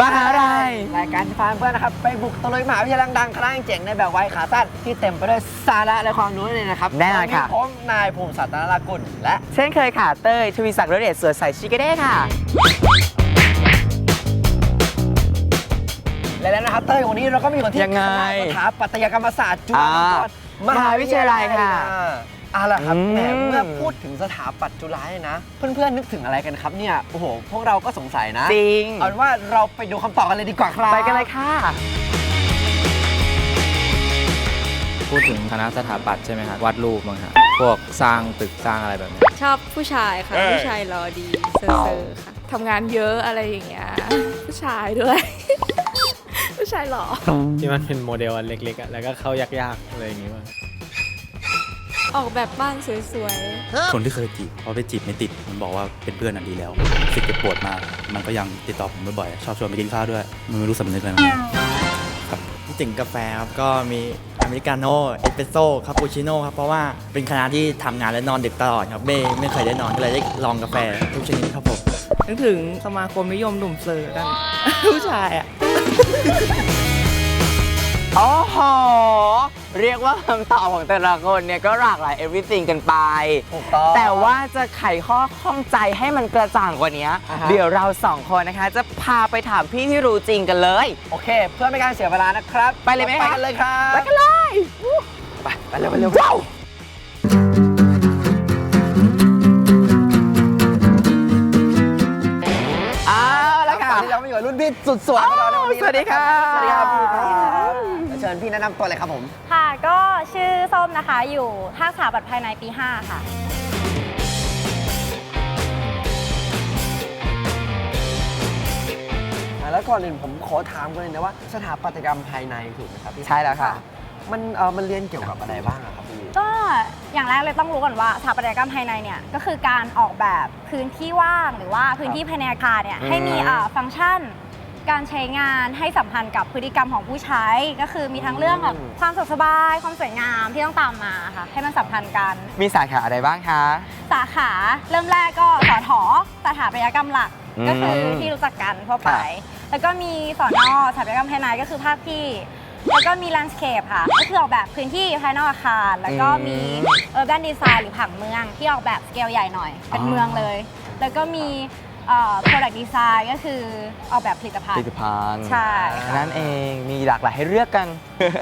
มหาลัยรายการที่พาเพื่อนๆนะครับ ไปบุกตะลุยมหาวิทยาลัยดังๆคณะเจ๋งในแบบวัยขาสั้นที่เต็มไปด้วยสาระและความรู้เลยนะครับแน่นอนค่ะวัผมนายภูมิสัตว์นรากุลและ เช่นเคยค่ะเต้ยทวีศักดิ์รเดชสวยใสชิคเก้ค่ะ และแล้วนะครับเต้ยวันนี้เราก็มีอยู่ที่ยังไงคณะสถาปัตยกรรมศาสตร์จุฬาอ่าลงกรณ์มหาวิทยาลัยมหาวิทยาลัยค่ะ อ่าล่ะครับอืม แหมเมื่อพูดถึงสถาปัตย์จุฬาเนี่ยนะ เพื่อนๆนึกถึงอะไรกันครับเนี่ยโอ้โหพวกเราก็สงสัยนะจริง เอาเป็นว่าเราไปดูคำตอบกันเลยดีกว่าครับ ไปกันเลยค่ะ พูดถึงคณะสถาปัตย์ใช่ไหมครับวาดรูปมั้งฮะพวกสร้างตึกสร้างอะไรแบบนี้ชอบผู้ชายค่ะ ผู้ชายรอดีเซอร์ๆค่ะทำงานเยอะอะไรอย่างเงี้ยผู้ชายด้วย ผู้ชายหล่อที่มันเป็นโมเดลอันเล็กๆอะแล้วก็เข้ายากๆอะไรอย่างงี้มั้ง ออกแบบบ้านสวยคนที่เคยจีบพอไปจีบไม่ติด มันบอกว่าเป็นเพื่อนอันดีแล้วรู้สึกเจ็บปวดมาก มันก็ยังติดต่อผมบ่อยๆชอบชวนไปกินข้าวด้วยมันไม่รู้สำนึกเลยนะพูดถึงกาแฟครับก็มีอเมริกาโน่เอสเปรสโซ่คาปูชิโน่ครับ เพราะว่าเป็นคณะที่ทำงานและนอนดึกตลอดครับ ไม่ไม่เคยได้นอนก็เลยได้ลองกาแฟทุกชนิดครับผม นึกถึงสมาคมนิยมหนุ่มเซอร์กัน ผู้ชายอะโอ้โห เรียกว่าคำตอบของแต่ละคนเนี่ยก็หลากหลาย everything กันไป ถูกต้อง แต่ว่าจะไขข้อข้องใจให้มันกระจ่างกว่านี้ อ่าฮะ เดี๋ยวเราสองคนนะคะ จะพาไปถามพี่ที่รู้จริงกันเลย โอเค เพื่อไม่การเสียเวลานะครับไปเลยไหมไปคะกันเลยครับไปกันเลย ไปไปเร็วไปเร็วว้าวเอาละค่ะ ตอนนี้เรามาอยู่กับรุ่นพี่สุดสวยของเราในวันนี้สวัสดีครับสวัสดีครับพี่ครับเชิญพี่แนะนำตัวเลยครับผมๆค่ะ ก็ชื่อส้มนะคะ อยู่ภาคสถาปัตย์ภายในปี 5 ค่ะ อะแล้วก่อนอื่นผมขอถามกันเลยนะว่าสถาปัตยกรรมภายในถูกไหมครับพี่ใช่แล้วค่ะ มันเออมันเรียนเกี่ยวกับอะไรบ้างอะครับพี่ ก็อย่างแรกเลยต้องรู้ก่อนว่าสถาปัตยกรรมภายในเนี่ย ก็คือการออกแบบพื้นที่ว่างหรือว่าพื้นที่ภายในอาคารเนี่ยอืมให้มีอ่าฟังก์ชัน การใช้งานให้สัมพันธ์กับพฤติกรรมของผู้ใช้ ก็คือมีทั้งเรื่องแบบความสะดวกสบาย ความสวยงามที่ต้องตามมาค่ะ ให้มันสัมพันธ์กัน มีสาขาอะไรบ้างคะ สาขาเริ่มแรกก็สอถอสถาปัตยกรรมหลักอืมก็คือที่รู้จักกันทั่วไปค่ะแล้วก็มีสอนอสถาปัตยกรรมภายในก็คือภาคที่ แล้วก็มีแลนด์สเคปค่ะ ก็คือออกแบบพื้นที่ภายนอกอาคาร แล้วก็มีเออร์แบนดีไซน์หรือผังเมืองที่ออกแบบสเกลใหญ่หน่อย เป็นเมืองเลย แล้วก็มี เอ่อ product design ก็คือออกแบบผลิตภัณผลิฑ์ ตภัณฑ์ใช่นั่นเองมีหลากหลายให้เลือกกัน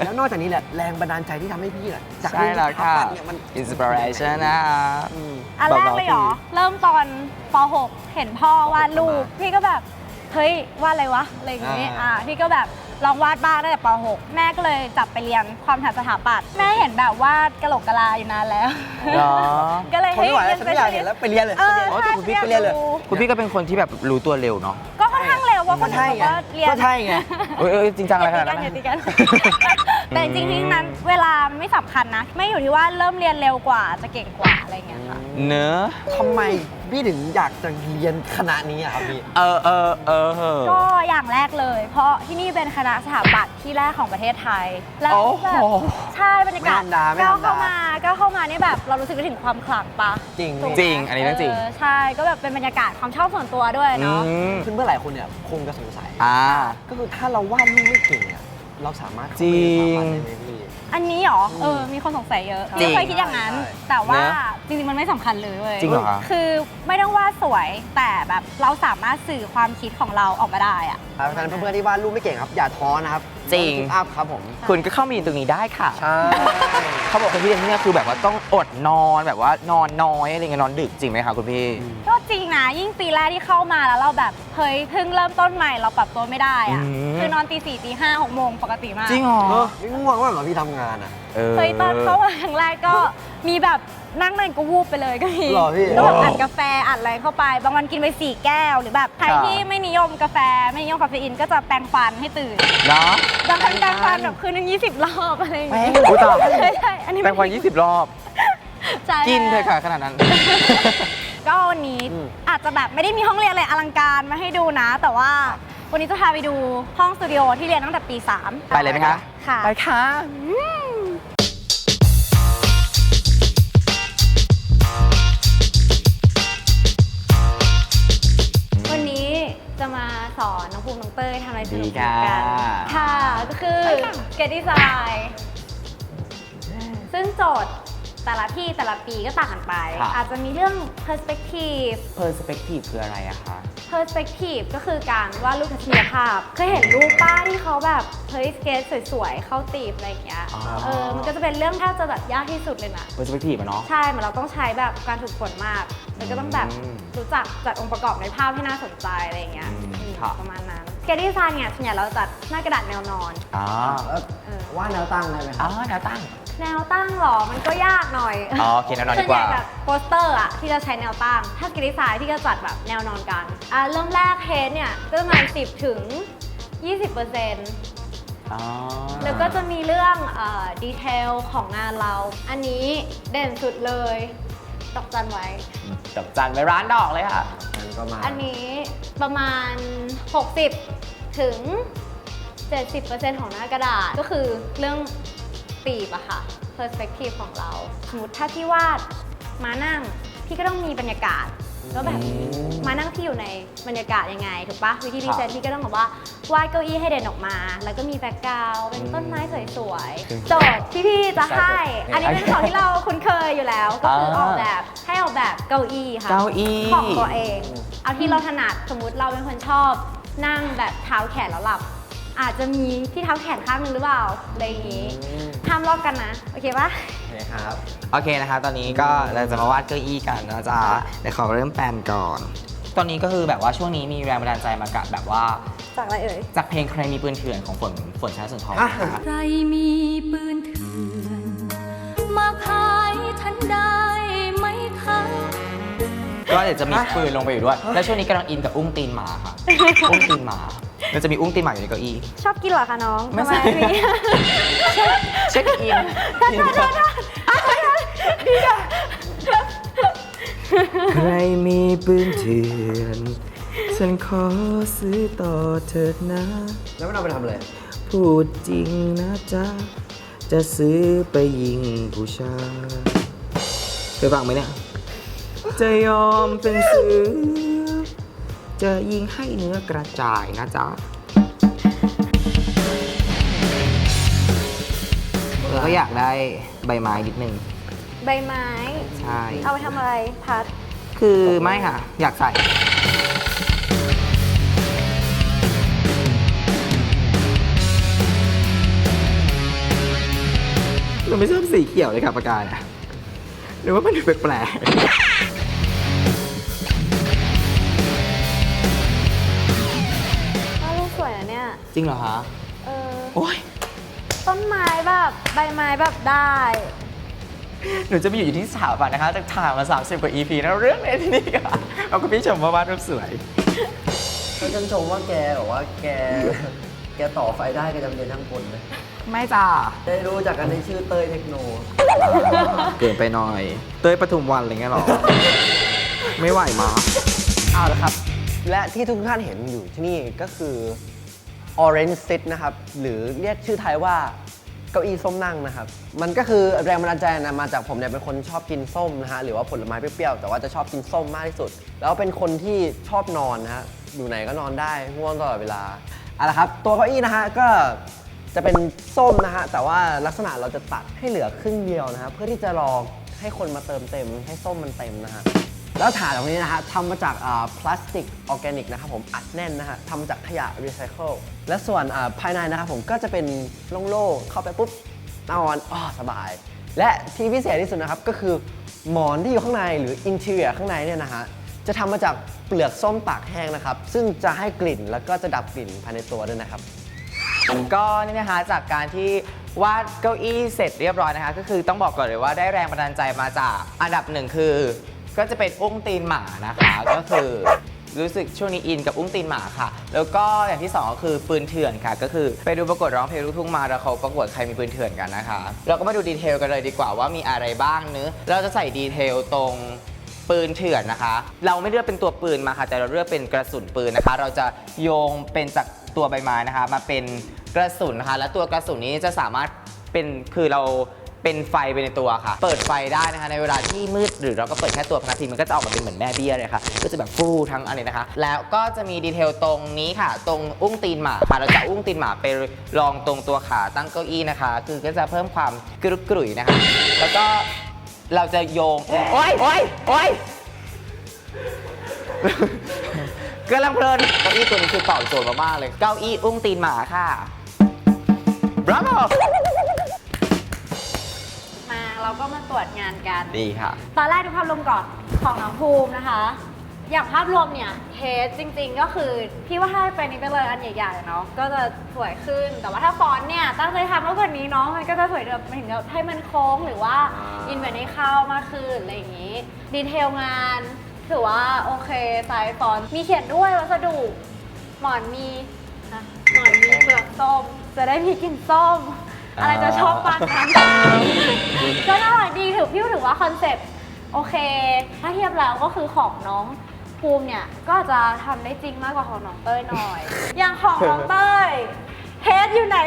แล้วนอกจากนี้แหละแรงบันดาลใจที่ทำให้พี่น่ะจากใช่แล้วค่ะเรื่องสถาปัตย์เนี่ยมัน inspiration นะคะ อืม อันแรกเลยเหรอ เริ่มตอนป .6 เห็นพ่อวาดรูป พี่ก็แบบ เฮ้ยวาดอะไรวะ อะไรอย่างงี้อ่า อ่าพี่ก็แบบ ลองวาดบ้างตั้งแต่ป .6 แม่ก็เลยจับไปเรียนความถนัดสถาปัตย์แม่เห็นแบบวาดกะโหลกกะลาอยู่นานแล้ว เหรอก็เลยทนไม่ไหวแล้วเรีฉันไม่อยากเห็นแล้วไปเรียนเลยเออไปเรียนใช่คุณพี่ไปเรียนเลยฉัอากดูคุณพี่ก็เป็นคนที่แบบรู้ตัวเร็วเนาะก็ค่อนข้างเร็วเพราะคนก็ใช่อื่นไงบอกว่าเรียนก็ใช่ไงเอ้ยเอ้ยจริงจังอะไรขนาดอย่านั้นตีนะกันอย่าตีกัน แต่จริงๆที่นั้นเวลามันไม่สำคัญนะ ไม่อยู่ที่ว่าเริ่มเรียนเร็วกว่าจะเก่งกว่าอะไรอย่างเงี้ยค่ะ เนอะทำไมพี่ถึงอยากจะเรียนคณะนี้อะครับพี่ เออเออเออเออ ก็อย่างแรกเลย เพราะที่นี่เป็นคณะสถาปัตย์ที่แรกของประเทศไทย แล้วโอ้แบโหบใช่บรรยากาศไม่ธรรมดาไม่ก้าวธรรมดา เข้ามาก้าวเข้ามานี่แบบเรารู้สึกได้ถึงความขลังปะจริงถูกไหมจริง อันนี้เรื่องจริงใช่ก็แบบเป็นบรรยากาศความชอบส่วนตัวด้วยอืเนาะ มเพื่อนๆหลายคนเนี่ยคงจะสงสัย อ่า ก็คือถ้าเราวาดรูปไม่เก่งอะ เราสามารถเข้าจริไปงในสถาปัตย์ได้ไหมพี่ อันนี้เหรออืมเออ มีคนสงสัยเยอะจริงพี่เคยคิดอย่างนั้นใช่แต่ว่าเนอะจริงๆ มันไม่สำคัญเลยเว้ยจริงเหรอคะ คือไม่ต้องวาดสวย แต่แบบเราสามารถสื่อความคิดของเราออกมาได้อะเพราะฉะนั้นเพื่อนๆที่วาดรูปไม่เก่งครับ อย่าท้อนะครับจริงคิดอัพครับผมคุณก็เข้ามาอยู่ตรงนี้ได้ค่ะ ใช่เขาบอกคนที่เรียนที่เนี่ยคือแบบว่าต้องอดนอนแบบว่านอนน้อยอะไรเงี้ยนอนดึกจริงไหมคะคุณพี่ ก็จริงนะ ยิ่งปีแรกที่เข้ามาแล้วเราแบบเฮ้ยเพิ่งเริ่มต้นใหม่เราปรับตัวไม่ได้อะอืม คือนอนตีสี่ตีห้าหกโมงปกติมาก จริงเหรอเออไม่ง่วงว่าเหรอพี่ทำงานอะเออเคยตอนเข้ามาครั้งแรกก็มีแบบนั่งนั่นก็วูบไปเลยก็มีเหรอพี่แล้วแบบอัดกาแฟอัดอะไรเข้าไป บางวันกินไปสี่แก้ว หรือแบบใครครับที่ไม่นิยมกาแฟไม่นิยมคาเฟอีนก็จะแปรงฟันให้ตื่นเนาะบางคนแปรงฟันแบบคืนนึงยี่สิบรอบอะไรอย่างเงี้ยอุ๊ยตายใช่ใช่อันนี้แปลงวัน20รอบใช่กินเถอะค่ะขนาดนั้น ก็วันนี้อืมอาจจะแบบไม่ได้มีห้องเรียนอะไรอลังการมาให้ดูนะ แต่ว่า วันนี้จะพาไปดูห้องสตูดิโอที่เรียนตั้งแต่ปี 3 ไปเลยไหมคะ ค่ะ ไปค่ะอสอนน้องภูมิน้องเต้ยทำอะไรสนุกดีๆกัค่ะนค่ะ ก็คือเกตดีไซน์ซึ่งโจทย์ แต่ละที่แต่ละปีก็ต่างกันไป ค่ะ อาจจะมีเรื่อง perspective perspective คืออะไรอะคะ perspective ก็คือการวาดรูปทัศนียภาพ เคยเห็นรูปป้าที่เขาแบบเฮ้ยสเกตสวยๆ เข้าตีบอะไรอย่างเงี้ย อ๋อ เออ มันก็จะเป็นเรื่องแทบจะแบบยากที่สุดเลยนะ perspective อะเนาะ ใช่เหมือนเราต้องใช้แบบการถูกฝนมาก แล้วก็ต้องแบบอืมรู้จักจัดองค์ประกอบในภาพให้น่าสนใจอะไรอย่างเงี้ยอืมอืมค่ะประมาณนั้นสเกตดีไซน์เนี่ยส่วนใหญ่เราจัดหน้ากระดาษแนวนอนอ๋อเอ่อเออ ว่าแนวตั้งได้ไหมคอ๋รัอบแนวตั้ง แนวตั้งเหรอ มันก็ยากหน่อยอ๋อโอเคแนวนอนดีกว่า ส่วนใหญ่แบบโปสเตอร์อะที่จะใช้แนวตั้ง ถ้าสเกตดีไซน์ที่จะจัดแบบแนวนอนกันอะเริ่มแรกเฮดเนี่ยก็ประมาณ10ถึง20เปอร์เซ็นต์อ๋อแล้วก็จะมีเรื่องดีเทลของงานเรา อันนี้เด่นสุดเลยตอกจันไว้ จับจันไปร้านดอกเลยค่ะ มันก็มาอันนี้ประมาณ 60 ถึง 70%ของหน้ากระดาษก็คือเรื่อง ปีบอะค่ะ perspective ของเรา สมมติถ้าพี่วาดมานั่ง พี่ก็ต้องมีบรรยากาศว่าแบบมานั่งพี่อยู่ในบรรยากาศยังไงถูกปะวิธีพรีเซนต์พี่ก็ต้องแบบว่าวาดเก้าอี้ให้เด่นออกมา แล้วก็มีแบ็กกราวด์เป็นต้นไม้สวยๆโจทย์ที่พี่จะให้ อันนี้เป็นของที่เราคุ้นเคยอยู่แล้ว ก็คือออกแบบให้ออกแบบเก้าอี้ค่ะเก้าอี้ของตัวเอง เอาที่เราถนัดสมมุติเราเป็นคนชอบ นั่งแบบเท้าแขนแล้วหลับ อาจจะมีที่เท้าแขนข้างหนึงหรือเปล่าอะไรอย่างนี้ห้ามลอกกันนะ โอเคปะนะครับโอเคนะคะตอนนี้ก็เราจะมาวาดเก้าอี้กันนะจ๊ะเดี๋ยวขอเริ่มแปลนก่อน ตอนนี้ก็คือแบบว่าช่วงนี้มีแรงบันดาลใจมากับแบบว่า จากอะไรเอ่ย จากเพลงใครมีปืนเถื่อนของฝนฝนชนะสุนทรนะคะใครมีปืนเถื่อน มาขายฉันได้ไหมคะ ก็เดี๋ยวจะมีปืนลงไปอยู่ด้วย แล้วช่วงนี้กำลังอินกับอุ้งตีนหมาค่ะ อุ้งตีนหมา มันจะมีอุ้งตีนหมาอยู่ในเก้าอี้ ชอบกินเหรอคะน้องไม่ทำใช่พี่เช็คอินใครมีปืนเถื่อนฉันขอซื้อต่อเถิดนะ แล้วมันเอาไปทำอะไรพูดจริงนะจ๊ะ จะซื้อไปยิงผู้ชายเคยฟังไหมเนี่ย จะยอมเป็นเสือ จะยิงให้เนื้อกระจายนะจ๊ะแล้วก็อยากได้ใบไม้นิดนึง ใบไม้ ใช่ เอาไปทำอะไรพัด คือไม่ค่ะ อยากใส่ เราไม่ชอบสีเขียวเลยค่ะปากกาเนี่ยหรือว่ามันดูแปลกก็ จริงเหรอคะเออโอ้ยต้นไม้แบบใบไม้แบบได้ หนูจะไปอยู่ที่สถาบันนะคะจะถ่ายมา 30 กว่า EP แล้วเรื่องในที่นี่ค่ะเอาคุณพี่ชมว่าวาดรูปสวยเขาจะชมว่าแกบอกว่าแก แกต่อไฟได้แกจะไปเรียนทั้งคนเลยไม่จ้าได้รู้จากกันในชื่อเต้ยเทคโน เกินไปหน่อย เต้ยปทุมวันอะไรเงี้ยหรอ ไม่ไหวมา เอาละครับ และที่ทุกท่านเห็นอยู่ที่นี่ก็คือ Orange Sit นะครับ หรือเรียกชื่อไทยว่าเก้าอี้ส้มนั่งนะครับ มันก็คือแรงบันดาลใจนะมาจากผมเนี่ยเป็นคนชอบกินส้มนะฮะหรือว่าผลไม้เปรี้ยวๆแต่ว่าจะชอบกินส้มมากที่สุด แล้วเป็นคนที่ชอบนอนนะฮะอยู่ไหนก็นอนได้ง่วงตลอดเวลาเอาละครับตัวเก้าอี้นะฮะก็จะเป็นส้มนะฮะแต่ว่าลักษณะเราจะตัดให้เหลือครึ่งเดียวนะฮะเพื่อที่จะรอให้คนมาเติมเต็มให้ส้มมันเต็มนะฮะ แล้วฐานตรงนี้นะฮะทำมาจากพลาสติกออร์แกนิกนะครับผมอัดแน่นนะฮะทำมาจากขยะรีไซเคิลและส่วนภายในนะครับผมก็จะเป็นโล่งๆเข้าไปปุ๊บนอนอ๋อสบาย และที่พิเศษที่สุดนะครับก็คือหมอนที่อยู่ข้างในหรืออินเท i รียข้างในเนี่ยนะฮะจะทำมาจากเปลือกส้มตากแห้งนะครับ ซึ่งจะให้กลิ่นแล้วก็จะดับกลิ่นภายในตัวด้วยนะครับ ก็นี่นะคะจากการที่วาดเก้าอี้เสร็จเรียบร้อยนะคะ ก็คือต้องบอกก่อนเลยว่าได้แรงบันดาลใจมาจากอันดับหนึ่งคือ ก็จะเป็นอุ้งตีนหมานะคะ ก็คือรู้สึกช่วงนี้อินกับอุ้งตีนหมาค่ะ แล้วก็อย่างที่สองก็คือปืนเถื่อนค่ะ ก็คือไปดูประกวดร้องเพลงลูกทุ่งมาแล้วเขาประกวดใครมีปืนเถื่อนกันนะคะ เราก็มาดูดีเทลกันเลยดีกว่าว่ามีอะไรบ้างเนื้อเราจะใส่ดีเทลตรงปืนเถื่อนนะคะ เราไม่เลือกเป็นตัวปืนมาค่ะ แต่เราเลือกเป็นกระสุนปืนนะคะ เราจะโยงเป็นจากตัวใบไม้นะคะ มาเป็นกระสุนนะคะ และตัวกระสุนนี้จะสามารถเป็นคือเรา เป็นไฟไปในตัวค่ะ เปิดไฟได้นะคะในเวลาที่มืดหรือเราก็เปิดแค่ตัวพนักพิงมันก็จะออกมาเป็นเหมือนแม่เบี้ยเลยค่ะ ก็จะแบบฟูทั้งอันเลยนะคะ แล้วก็จะมีดีเทลตรงนี้ค่ะ ตรงอุ้งตีนหมาค่ะเราจะอุ้งตีนหมาไปรองตรงตัวขาตั้งเก้าอี้นะคะ คือก็จะเพิ่มความกรุบกรุ่ยนะคะ แล้วก็เราจะโยงโอ๊ยโอ๊ยโอ๊ยกำลังเพลินเก้าอี้ตัวนี้คือตอบโจทย์มากๆเลย เก้าอี้อุ้งตีนหมาค่ะบราโว เราก็มาตรวจงานกัน ดีค่ะ ตอนแรกดูภาพรวมก่อนของน้องภูมินะคะ อย่างภาพรวมเนี่ยเทสจริงๆ ก็คือพี่ว่าถ้าไปนี้ไปเลยอันใหญ่ๆเนาะก็จะสวยขึ้น แต่ว่าถ้าฟอนต์เนี่ยตั้งใจทำมากกว่านี้เนาะมันก็จะสวยแบบถึงกับให้มันโค้งหรือว่าอินเวนให้เข้ามากขึ้นอะไรอย่างนี้ ดีเทลงานถือว่าโอเคไซส์ฟอนต์มีเขียนด้วยวัสดุหมอนมีนะหมอนมีเปลือกส้ม จะได้มีกลิ่นส้ม อะไรจะชอบปานนั้นก็น่ารักดีถือพี่ถือว่าคอนเซ็ปต์โอเค ถ้าเทียบแล้วก็คือของน้องภูมิเนี่ยก็จะทำได้จริงมากกว่าของน้องเต้ยหน่อย อย่างของน้องเต้ยเฮดอยู่ไหน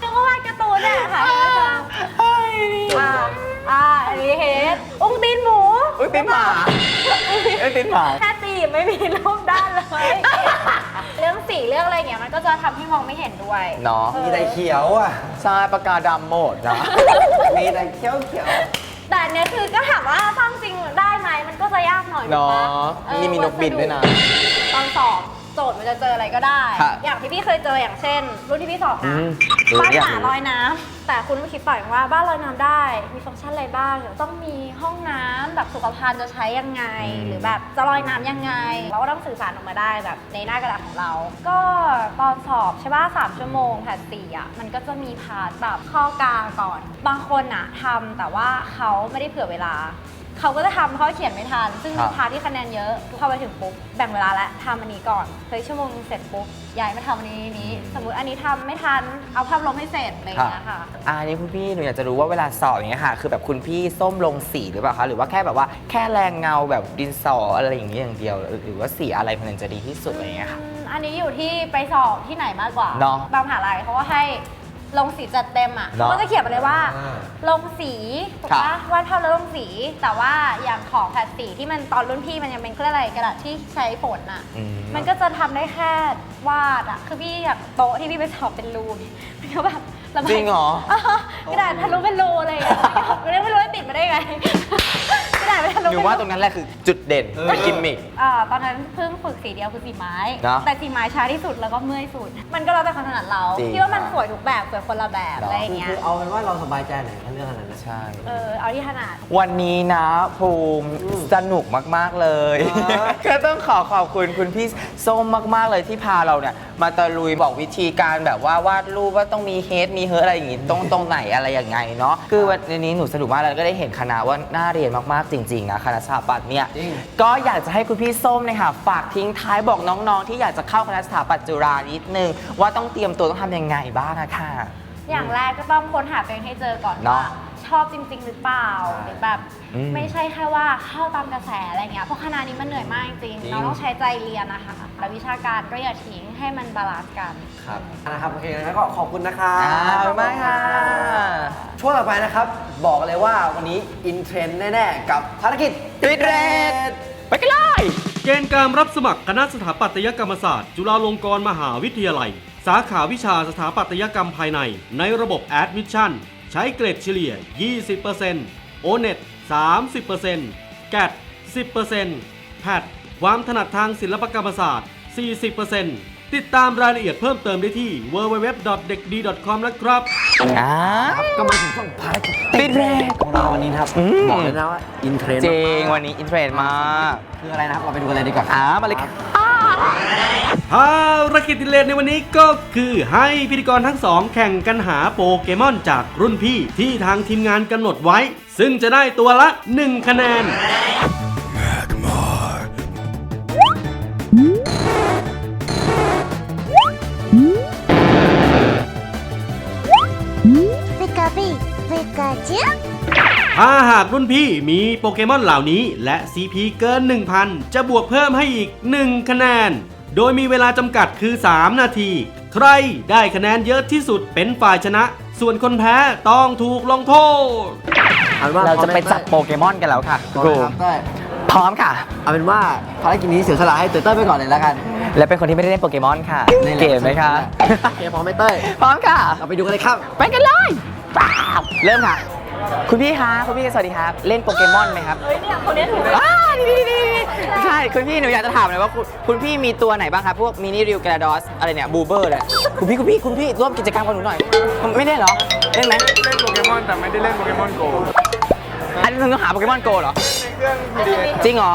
นึกว่าวาดการ์ตูนเนี่ยค่ะอ่าอ่าอันนี้เฮดอุ้งตีนหมู อุ้งตีนหมาอุ้งตีนหมา แค่ตีไม่มีรูปด้านเลย เรื่องสีเรื่องอะไรอย่างเงี้ยมันก็จะทำให้มองไม่เห็นด้วย เนาะมีแต่เขียวอะใช่ปากกาดำหมดนะ มีแต่เขียวเขียวแต่อันเนี้ยคือก็ถามว่าสร้างจริงได้ไหมมันก็จะยากหน่อยถูกเนาะปเออนี่มีนกบินด้วยนะ ตอนสอบ โจทย์มันจะเจออะไรก็ได้ค่ะอย่างที่พี่เคยเจออย่างเช่น รุ่นที่พี่สอบอืนะมรู้บ้านอยากหมารู้ ลอยน้ำแต่คุณไม่คิดต่อยว่าบ้านลอยน้ำได้ มีฟังก์ชันอะไรบ้างเดี๋ยวต้องมีห้องน้ำแบบสุขภัณฑ์จะใช้ยังไง หรือแบบจะลอยน้ำยังไง เราก็ต้องสื่อสารออกมาได้แบบในหน้ากระดาษของเรา ก็ตอนสอบใช่ป่ะสามชั่วโมงแผดสี่อะมันก็จะมีพาร์ทแบบข้อกลางก่อน บางคนอะทำแต่ว่าเขาไม่ได้เผื่อเวลา เขาก็จะทำเขาเขียนไม่ทัน ซึ่งครับ พาร์ทที่คะแนนเยอะเข้าไปถึงปุ๊บแบ่งเวลาแล้วทำอันนี้ก่อนเฮ้ยชั่วโมงนึงเสร็จปุ๊บย้ายมาทำอันนี้นี้ สมมุติอันนี้ทำไม่ทันเอาภาพลงให้เสร็จอะไรอย่างเงี้ยค่ะ อ่านี่คุณพี่หนูอยากจะรู้ว่าเวลาสอบอย่างเงี้ยค่ะ คือแบบคุณพี่ส้มลงสีหรือเปล่าคะหรือว่าแค่แบบว่าแค่แรงเงาแบบดินสออะไรอย่างเงี้ยอย่างเดียว หรือว่าสีอะไรมันถึงจะดีที่สุดอะไรอย่างเงี้ยค่ะ อืมอันนี้อยู่ที่ไปสอบที่ไหนมากกว่า เนอะบางมหาลัยเขาก็ให้ ลงสีจัดเต็มอะเนอะเขาก็จะเขียนไปเลยว่า อ่าลงสีถูกครัปะบ วาดภาพแล้วลงสี แต่ว่าอย่างของแผดสีที่มันตอนรุ่นพี่มันยังเป็นเครื่องอะไรกระดาษที่ใช้ฝนอะ อืม มันก็จะทำได้แค่วาดอะคือพี่อยากโต๊ะที่พี่ไปสอบเป็นรูนี่มันก็แบบระบายจริงเหรอ กระดาษทะลุเป็นรูอะไรอย่างเงี้ยไม่ได้ไม่รู้ว่าติดมาได้ไง กระดาษไม่ทะลุหนูเป็นว่าตรงนั้นแหละคือจุดเด่นเป็นกิมมิคอ่าตอนนั้นเพิ่งฝึกสีเดียวคือสีไม้ เนอะแต่สีไม้ช้าที่สุดแล้วก็เมื่อยสุด มันก็แล้วแต่ความถนัดเราจริงพี่ว่ามันสวยทุกแบบสวยคนละแบบเนอะ อะไรอย่างเงี้ยคือเอาเป็นว่าเราสบายใจไหนก็เรื่องอันนั้นนะ ใช่ เออเอาที่ถนัด วันนี้นะภูมิสนุกมาก ๆ เลย ก็ต้องขอขอบคุณคุณพี่ส้มมาก ๆ เลยที่พาเราเนี่ย มาตะลุยบอกวิธีการแบบว่าวาดรูปว่าต้องมีเฮดมีเฮิร์อะไรอย่างงี้ตรงตรงไหนอะไรอย่างไงเนาะคือวันนี้หนูสนุกมากแล้วก็ได้เห็นคณะว่าน่าเรียนมาก ๆจริงๆนะคณะสถาปัตย์เนี่ยจริง ก็อยากจะให้คุณพี่ส้มเนี่ยค่ะฝากทิ้งท้ายบอกน้องๆ ที่อยากจะเข้าคณะสถาปัตย์จุฬานิดนึงว่าต้องเตรียมตัวต้องทำยังไงบ้างอะค่ะ อย่างแรกก็ต้องค้นหาตัวเองให้เจอก่อนเนอะว่า ชอบจริง ๆ หรือเปล่าหรือแบบอืมไม่ใช่แค่ว่าเข้าตามกระแสอะไรเงี้ยเพราะคณะนี้มันเหนื่อยมากจริงๆเราต้องใช้ใจเรียนนะคะแล้ววิชาการก็อย่าทิ้งให้มันบาลานซ์กัน ครับนะครับโอเคแล้วก็ขอบคุณนะครัอ่าขอบคุณมากค่ะ ช่วงต่อไปนะครับ บอกเลยว่าวันนี้อินเทรนด์แน่ๆ กับภารกิจติดเรท ไปกันเลย เกณฑ์การรับสมัครคณะสถาปัตยกรรมศาสตร์ จุฬาลงกรณ์มหาวิทยาลัย สาขาวิชาสถาปัตยกรรมภายใน ในระบบ Admission ใช้เกรดเฉลี่ย 20% O-NET 30% GAT 10% PAT ความถนัดทางศิลปกรรมศาสตร์ 40%ติดตามรายละเอียดเพิ่มเติมได้ที่ www.dekd.com นะครับอ่าก็มาถึงช่วงภารกิจติดเรทของเราวันนี้นะครับอืมบอกเลยนะว่าอินเทรนด์จริงมากๆวันนี้อินเทรนด์มากคืออะไรนะครับเราไปดูกันเลยดีกว่าอ่ามาเลยค่ะ ภารกิจติเลนในวันนี้ก็คือให้พิธีกรทั้งสองแข่งกันหาโปเกมอนจากรุ่นพี่ที่ทางทีมงานกำหนดไว้ ซึ่งจะได้ตัวละ 1 คะแนน ถ้าหากรุ่นพี่มีโปเกมอนเหล่านี้ และ CP เกิน 1,000 จะบวกเพิ่มให้อีก 1 คะแนน โดยมีเวลาจำกัดคือ 3 นาที ใครได้คะแนนเยอะที่สุดเป็นฝ่ายชนะ ส่วนคนแพ้ต้องถูกลงโทษ เอาเป็นว่าเราจะไปพร้อมหมจับโปเกมอนกันแล้วค่ะพร้อมไหมครับเต้ยพร้อมค่ะ เอาเป็นว่าภารกิจนี้เสียสละให้เต้ยเต้ยไปก่อนเลยแล้วกันและเป็นคนที่ไม่ได้เล่นโปเกมอนค่ะ นี่แหละเกมไหมคะ โอเคพร้อมไหมเต้ย พร้อมค่ะ เราไปดูกันเลยครับ ไปกันเลยป้าวเริ่มค่ะ คุณพี่คะคุณพี่สวัสดีครับ เล่นโปเกมอนไหมครับเฮ้ยเนี่ยคนนี้ถูกอ้านี่นี่นี่นี่ใช่คุณพี่หนูอยากจะถามเลยว่าคุณคุณพี่มีตัวไหนบ้างครับ พวกมินิริวกราดอสอะไรเนี่ยบูเบอร์เลยคุณพี่คุณพี่คุณพี่ร่วมกิจกรรมกับหนูหน่อย ไม่ได้เหรอ เล่นไหมเล่นโปเกมอนแต่ไม่ได้เล่นโปเกมอนโกอันนี้ต้องหาโปเกมอนโกเหรอเครื่อง PDS จริงเหรอ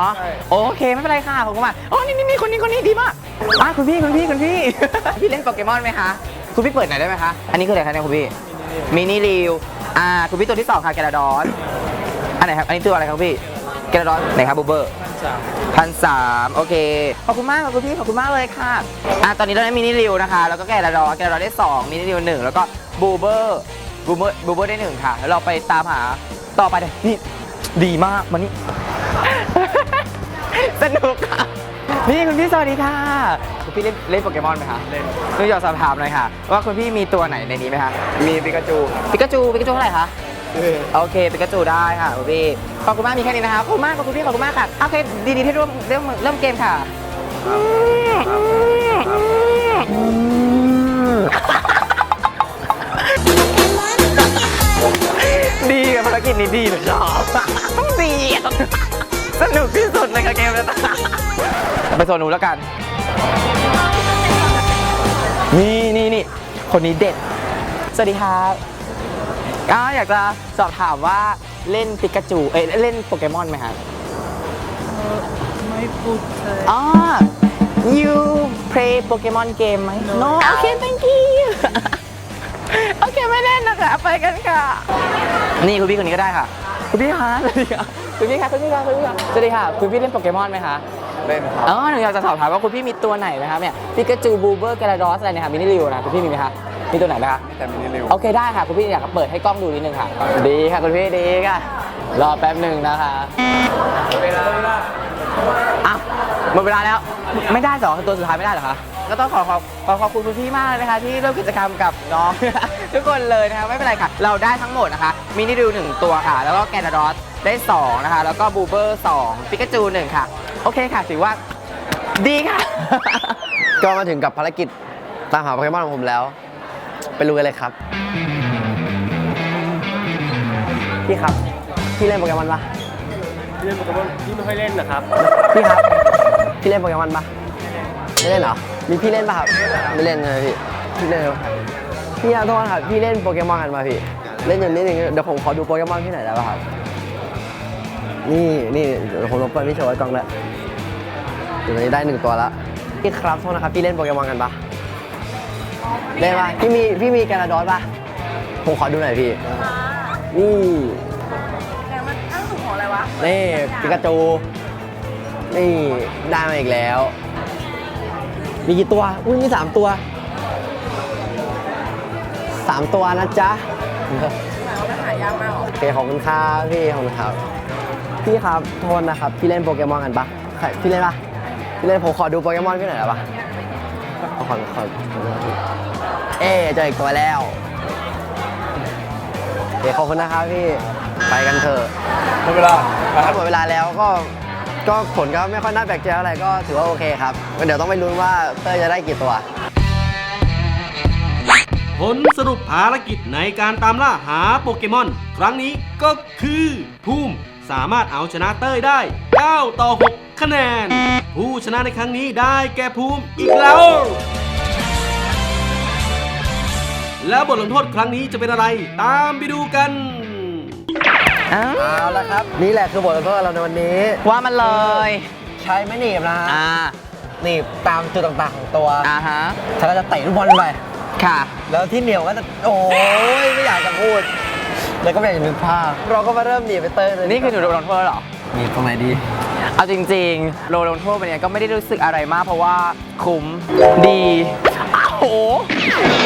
โอเคไม่เป็นไรค่ะผมก็มาอ๋อนี่นี่นี่คนนี้คนนี้ดีมากอะคุณพี่คุณพี่คุณพี่ พี่เล่นโปเกมอนไหมคะ คุณพี่เปิดหน่อยได้ไหมคะ อันนี้คืออะไรคะเนี่ยคุณพี่มินิริว อ่าคุณพี่ตัวที่สองค่ะแกราดอนอันไหนครับ อันนี้ตัวอะไรครับพี่ แกราดอนไหนครับบูเบอร์พันสามโอเค ขอบคุณมากขอบคุณพี่ ขอบคุณมากเลยค่ะอ่าตอนนี้เราได้มินิริวนะคะ แล้วก็แกราดอนแกราดอนได้สองมินิริวหนึ่งแล้วก็บูเบอร์บูเบอร์บูเบอร์ได้หนึ่งค่ะ แล้วเราไปตามหาต่อไปเลยนี่ดีมากมันนี่ สนุกค่ะ นี่คุณพี่สวัสดีค่ะ คุณพี่เล่นเล่นโปเกมอนไหมคะเล่นหนูอยากสอบถามหน่อยค่ะ ว่าคุณพี่มีตัวไหนในนี้ไหมคะมีปิกาจูปิกาจูปิกาจูเท่าไหร่คะโอเคปิกาจูได้ค่ะคุณพี่ขอบคุณมากมีแค่นี้นะคะขอบคุณมากขอบคุณพี่ขอบคุณมากค่ะโอเคดีดีที่ร่วมเริ่มเริ่มเกมค่ะดีกับภารกิจนี้ดีหนูชอบต้องดีอะสนุกที่สุดเลยกับเกมนี้ไปโซนหนูแล้วกัน นี่นี่นี่คนนี้เด็ด สวัสดีครับอ้าวอยากจะสอบถามว่าเล่นปิกาจู เอ้ยเล่นโปเกมอนไหมครับไม่พูดเลย อ๋อ you play Pokemon game ไหม no โอเค thank you โอเค ไม่เล่นนะคะ ไปกันค่ะ นี่คุณพี่คนนี้ก็ได้ค่ะ คุณพี่คะสวัสดีค่ะคุณพี่คะคุณพี่คะคุณพี่คะสวัสดีค่ะ คุณพี่เล่นโปเกมอนไหมคะ เล่นครับอ๋อหนูอยากจะสอบถามว่าคุณพี่มีตัวไหนไหมครับเนี่ยปิกาจูบูเบอร์แกราดอสอะไรเนี่ยค่ะมินิริวนะคุณพี่มีไหมคะมีตัวไหนไหมคะแต่มินิเร็วโอเคได้ค่ะคุณพี่อยากเปิดให้กล้องดูนิดนึงค่ะ ดีค่ะคุณพี่ดีค่ะ รอแป๊บหนึ่งนะคะอ้าวหมดเวลาแล้วไม่ได้เหรอตัวสุดท้ายไม่ได้เหรอคะก็ต้องขอขอบขอขอบคุณคุณพี่มากเลยนะคะที่ร่วมกิจกรรมกับน้อง ทุกคนเลยนะคะไม่เป็นไรค่ะ เราได้ทั้งหมดนะคะมินิดูหนึ่งตัวค่ะ แล้วก็แกนาดอสได้สองนะคะ แล้วก็บูเบอร์สองปิกาจูหนึ่งค่ะ โอเคค่ะถือว่าดีค่ะ ก็มาถึงกับภารกิจตามหาโปเกมอนของผมแล้ว ไปรู้กันเลยครับ พี่ครับ พี่เล่นโปเกมอนปะเล่นโปเกมอนที่ไม่ค่อยเล่นนะครับ พี่ครับ พี่เล่นโปเกมอนปะไม่เล่นเหรอ มีพี่เล่นปะครับ ไม่เล่นเลยพี่ พี่เล่นเหรอพี่ขอโทษครับ พี่เล่นโปเกมอนกันมาพี่ เล่นอย่างนี้หนึ่งเดี๋ยวผมขอดูโปเกมอนที่ไหนได้ปะครับ นี่นี่เดี๋ยวผมลองเปิดพี่โชว์ไว้กล้องแล้วเดี๋ยวตอนนี้ได้หนึ่งตัวละพี่ครับโทษนะครับพี่เล่นโปเกมอนกันปะเล่นปะพี่มีพี่มีการาดอสปะผมขอดูหน่อยพี่ นี่แต่มันตั้งสูงของอะไรวะนี่ปิกาจูนี่ได้มาอีกแล้ว มีกี่ตัวอุ้ยมีสามตัวสามตัวนะจ๊ะโอเคขอบคุณครับพี่ขอบคุณครับ พี่ครับโทษนะครับ พี่เล่นโปเกมอนกันปะใครพี่เล่นปะพี่เล่นผมขอดูโปเกมอนพี่หน่อยได้ปะขอขอขอขออเอ๊เจออีกตัวแล้วโอเคขอบคุณนะครับพี่ไปกันเถอะหมดเวลาถ้าหมดเวลาแล้วก็ก็ผลก็ไม่ค่อยน่าแปลกใจอะไรก็ถือว่าโอเคครับเดี๋ยวต้องไปลุ้นว่าเต้ยจะได้กี่ตัวผลสรุปภารกิจในการตามล่าหาโปเกมอน ครั้งนี้ก็คือภูมิ สามารถเอาชนะเต้ยได้ 9 ต่อ 6 คะแนน ผู้ชนะในครั้งนี้ได้แก่ภูมิอีกแล้ว แล้วบทลงโทษครั้งนี้จะเป็นอะไร ตามไปดูกันอ้าวเอาละครับ นี่แหละคือบทลงโทษเราในวันนี้ ว่ามันเลยใช้ไม่หนีบนะฮะอ่าหนีบตามจุดต่างๆของตัวอ่าฮะฉันก็จะเตะลูกบอลไป ค่ะ แล้วที่เหนียวก็จะโอ้ยไม่อยากจะพูด แล้วก็ไม่อยากจะนึกภาพ เราก็มาเริ่มหนีบไปเต้ยเลยนี่คือหนูโดนลงโทษแล้วเหรอหนีบตรงไหนดี เอาจริงๆโดนลงโทษไปเนี่ยก็ไม่ได้รู้สึกอะไรมาก เพราะว่าคุ้มดีอ้าวโห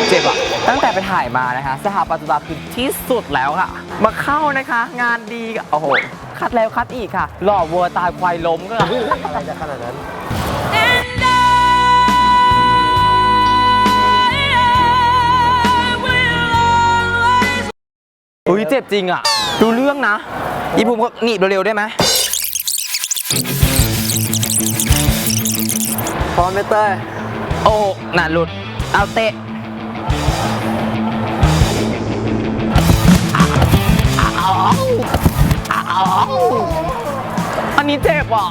เจ็บอะตั้งแต่ไปถ่ายมานะคะ สหปัจจุบันคือที่สุดแล้วค่ะ มาเข้านะคะ งานดีก็โอ้โหคัดแล้วคัดอีกค่ะ หล่อวัวตายควายล้มก็ อะไรจะขนาดนั้น อุ้ยเจ็บจริงอะ ดูเรื่องนะ อีภูมิก็หนีบเร็วๆได้ไหมพร้อมไหมเต้ยโอ้หนาหลุด เอาเตะอันนี้เจ็บอะ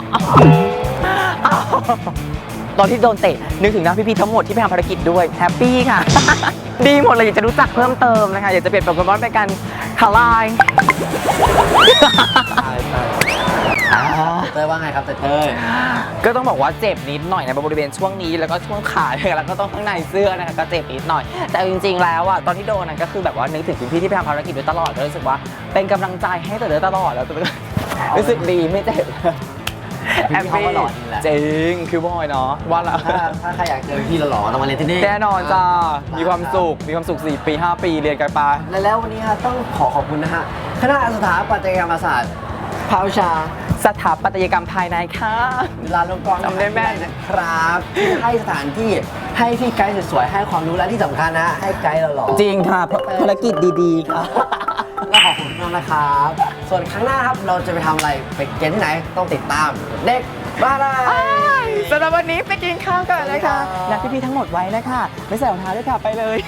ตอนที่โดนเตะ นึกถึงนะพี่ๆทั้งหมดที่ไปทำภารกิจด้วย แฮปปี้ค่ะ ดีหมดเลย อยากจะรู้จักเพิ่มเติมนะคะ อยากจะเปลี่ยนโปเกมอนเป็น การคาไลน์เต้ยว่าไงครับเต้ยก็ต้องบอกว่าเจ็บนิดหน่อยในบริเวณช่วงนี้แล้วก็ช่วงขาแล้วก็ต้องข้างในเสื้อนะคะก็เจ็บนิดหน่อย แต่จริงๆแล้วอะตอนที่โดนนั้นก็คือแบบว่านึกถึงพี่ๆที่ไปทำภารกิจด้วยตลอดก็รู้สึกว่าเป็นกำลังใจให้แต่เดินตลอดแล้วรู้สึกดีไม่เจ็บ พี่เขาก็หล่อจริงแหละจริงคือบอยเนาะว่าละถ้าถ้าใครอยากเจอพี่หล่อๆต้องมาเรียนที่นี่แน่นอนจ้ามีความสุขมีความสุข 4 ปี 5 ปีเรียนกันไปและแล้ววันนี้ครับต้องขอขอบคุณนะฮะคณะสถาปัตยกรรมศาสตร์ภาควิชาสถาปัตยกรรมภายในค่ะจุฬาลงกรณ์จำได้แม่นนะครับที่ให้สถานที่ให้พี่ไกด์สวยๆให้ความรู้และที่สำคัญนะ ให้ไกด์เราหล่อจริงค่ะภารกิจดีๆค่ะ ก็ขอบคุณมากนะครับ ส่วนครั้งหน้าครับเราจะไปทำอะไรไปเกมที่ไหนต้องติดตาม เด็กบ้าได้สำหรับวันนี้ไปกินข้าวกันนะคะสวัสดีครับนัดพี่ๆทั้งหมดไว้นะคะ ไม่ใส่รองเท้าด้วยค่ะ ไปเลย